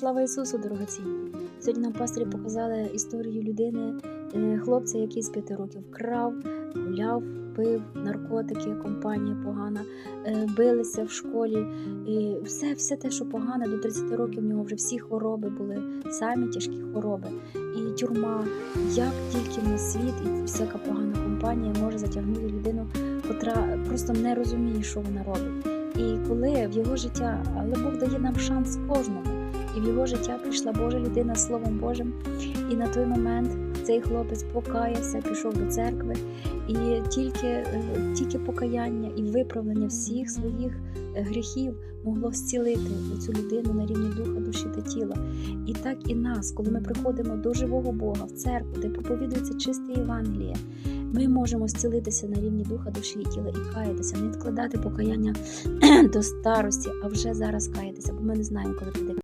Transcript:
Слава Ісусу, дорогоцінні! Сьогодні нам пастирі показали історію людини, е, хлопця, який з п'яти років крав, гуляв, пив, наркотики, компанія погана, е, билися в школі. І все, все те, що погане, до 30 років в нього вже всі хвороби були, самі тяжкі хвороби. І тюрма, як тільки на світ і всяка погана компанія може затягнути людину, котра просто не розуміє, що вона робить. І коли в його життя, але Бог дає нам шанс кожному, і в його життя прийшла Божа людина з Словом Божим. І на той момент цей хлопець покаявся, пішов до церкви, і тільки, е, тільки покаяння і виправлення всіх своїх е, гріхів могло зцілити цю людину на рівні духа, душі та тіла. І так і нас, коли ми приходимо до живого Бога в церкву, де проповідується чисте Євангеліє, ми можемо зцілитися на рівні духа, душі і тіла і каятися, не відкладати покаяння до старості, а вже зараз каятися, бо ми не знаємо, коли прийде